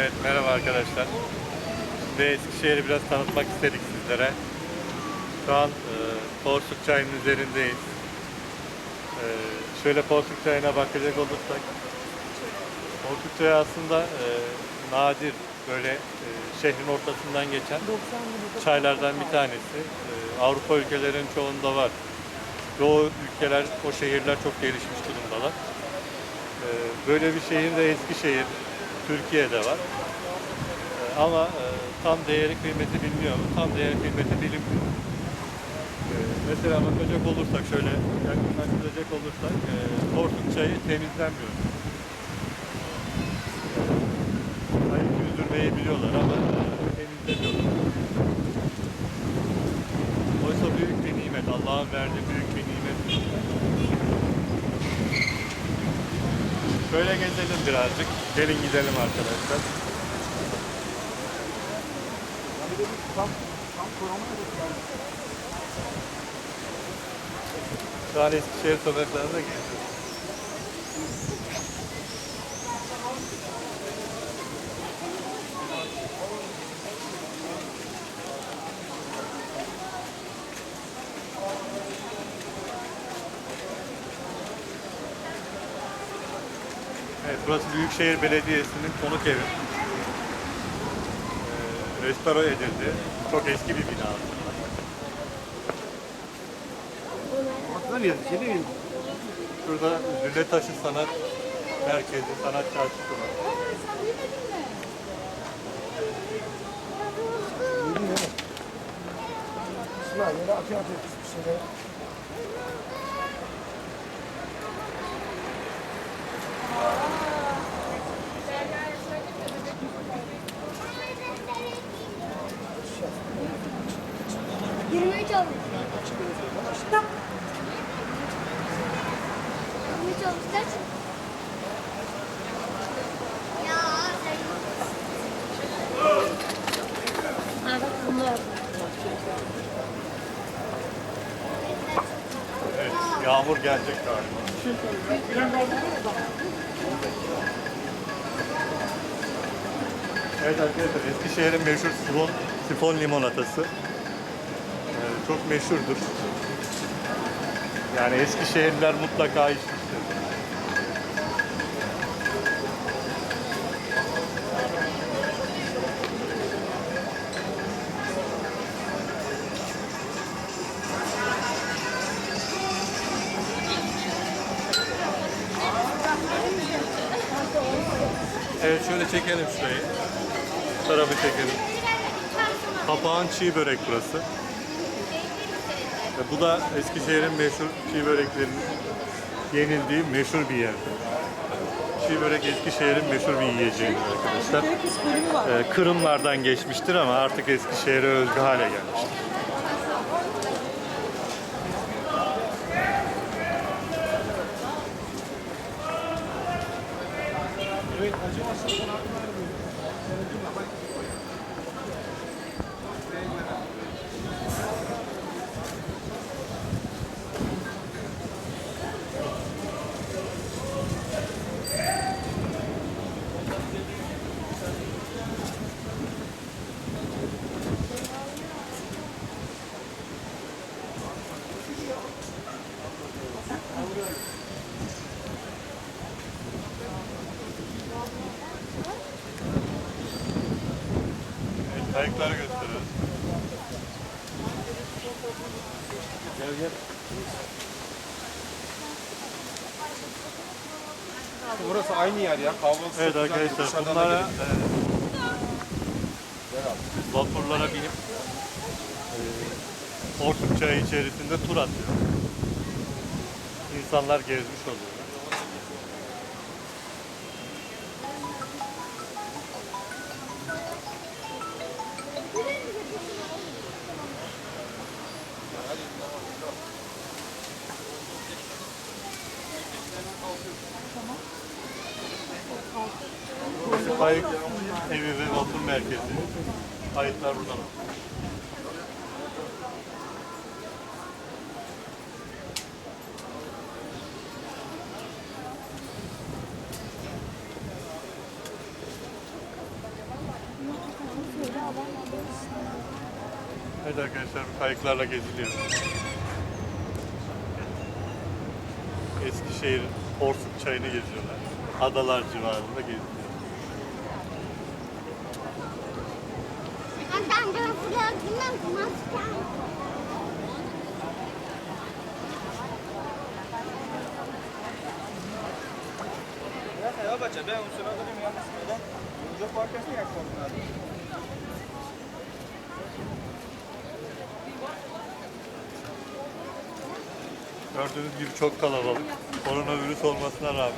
Evet merhaba arkadaşlar. Ve Eskişehir'i biraz tanıtmak istedik sizlere. Şu an e, Porsuk Çayı'nın üzerindeyiz. E, şöyle Porsuk Çayı'na bakacak olursak Porsuk Çayı aslında e, nadir böyle e, şehrin ortasından geçen çaylardan bir tanesi. E, Avrupa ülkelerinin çoğunda var. Doğu ülkeler, o şehirler çok gelişmiş durumdalar. E, böyle bir şehir de Eskişehir, Türkiye'de var. E, ama e, tam değeri kıymeti biliniyor mu? Tam değeri kıymeti bilinmiyor. E, mesela bakacak olursak şöyle yakınlaştıracak olursak e, çayı temizlenmiyor. Ayıp yüzdürmeyi biliyorlar ama e, temizlemiyorlar. Oysa büyük bir nimet. Allah'ın verdiği büyük bir nimet. Şöyle gezelim birazcık. Gelin gidelim arkadaşlar. Şu an Eskişehir sokaklarında geziyoruz. Evet, burası Büyükşehir Belediyesi'nin konuk evi. Ee, restore edildi. Çok eski bir bina aslında. Aklına geldi, şey değil mi? Şurada Lüle Taşı Sanat Merkezi, Sanat Çarşısı var. Atıyor atıyor bir şeyler. Yağmur gelecek galiba. Evet arkadaşlar Eskişehir'in meşhur sifon, sifon limonatası. Ee, çok meşhurdur. Yani Eskişehirliler mutlaka içmiştir. Evet şöyle çekelim şurayı. Bu tarafı çekelim. Papağan çiğ börek burası. Ve bu da Eskişehir'in meşhur çiğ böreklerinin yenildiği meşhur bir yer. Çiğ börek Eskişehir'in meşhur bir yiyeceğidir arkadaşlar. Ee, Kırımlardan geçmiştir ama artık Eskişehir'e özgü hale gelmiştir. Evet, acımasın sana aklına gelmiyor. Senedim ama Evet, kayıkları gösteriyoruz. Gel gel. Burası aynı yer ya. Kahvaltı Evet arkadaşlar bunlara e, vapurlara binip e, çayı içerisinde tur atıyor. İnsanlar gezmiş oluyor. Kayık evi ve vapur merkezi. Kayıtlar buradan. Evet arkadaşlar kayıklarla geziliyor. Eskişehir Porsuk çayını geziyorlar. Adalar civarında geziliyor. Baca, ben o sırada benim yanlışımda. Çok farklı yak konular. Gördüğünüz gibi çok kalabalık. Koronavirüs olmasına rağmen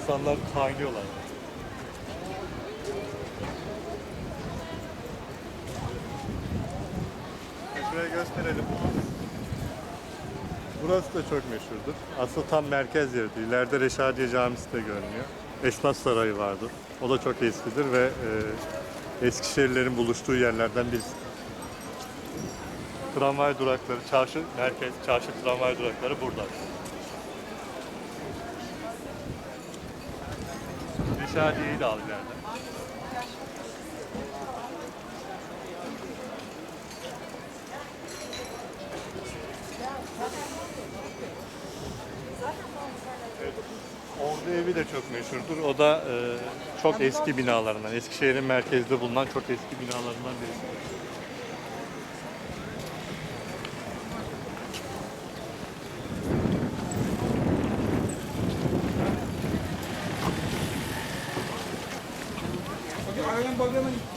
insanlar kaynıyorlar. Şuraya gösterelim. Burası da çok meşhurdur. Asıl tam merkez yeridir. İleride Reşadiye Camisi de görünüyor. Esnaf Sarayı vardır. O da çok eskidir ve e, Eskişehirlilerin buluştuğu yerlerden birisi. Tramvay durakları, çarşı merkez, çarşı tramvay durakları burada. Reşadiye'yi de al ileride. Evet. Ordu evi de çok meşhurdur. O da e, çok eski binalarından, Eskişehir'in merkezde bulunan çok eski binalarından birisi. Bakın arayan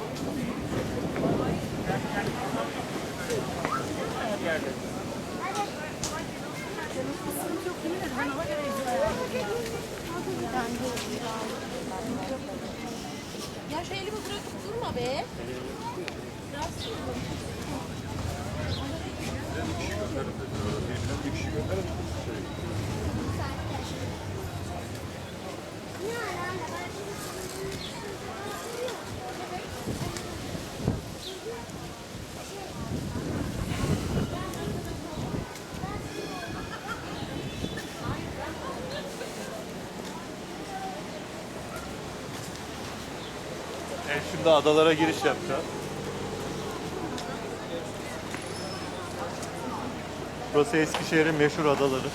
Evet, şimdi adalara giriş yapacağız. Burası Eskişehir'in meşhur adaları.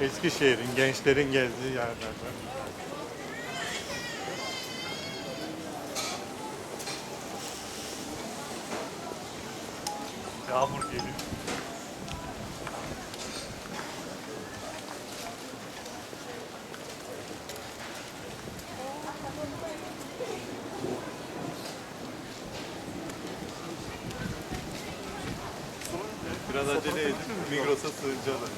Eskişehir'in, gençlerin gezdiği yerlerden. Yağmur geliyor. Biraz acele edin, Migros'a sığınacağız.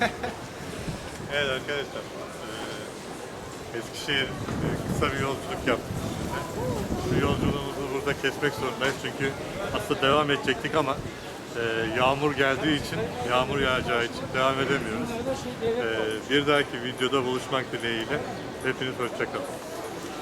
evet arkadaşlar. eee, Eskişehir kısa bir yolculuk yaptık sizinle. Bu yolculuğumuzu burada kesmek zorundayız çünkü aslında devam edecektik ama yağmur geldiği için, yağmur yağacağı için devam edemiyoruz. Bir dahaki videoda buluşmak dileğiyle hepiniz hoşçakalın.